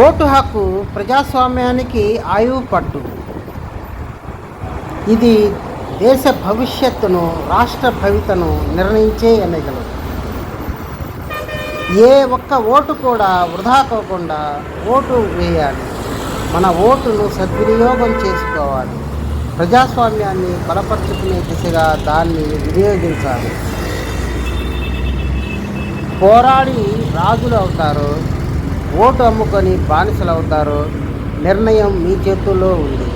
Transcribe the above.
Vote హక్కు ప్రజాస్వామ్యానికి ఆయువు పట్టు. ఇది దేశ భవిష్యత్తును రాష్ట్ర భవితను నిర్ణయించే ఎన్నికలు. ఏ ఒక్క ఓటు కూడా వృధా కాకుండా ఓటు వేయాలి. మన ఓటును సద్వినియోగం చేసుకోవాలి. ప్రజాస్వామ్యాన్ని బలపరుచుకునే దిశగా దాన్ని వినియోగించాలి. పోరాడి రాజులు అవుతారు. ఓటు అమ్ముకొని బానిసలవుతారో నిర్ణయం మీ చేతుల్లో ఉంది.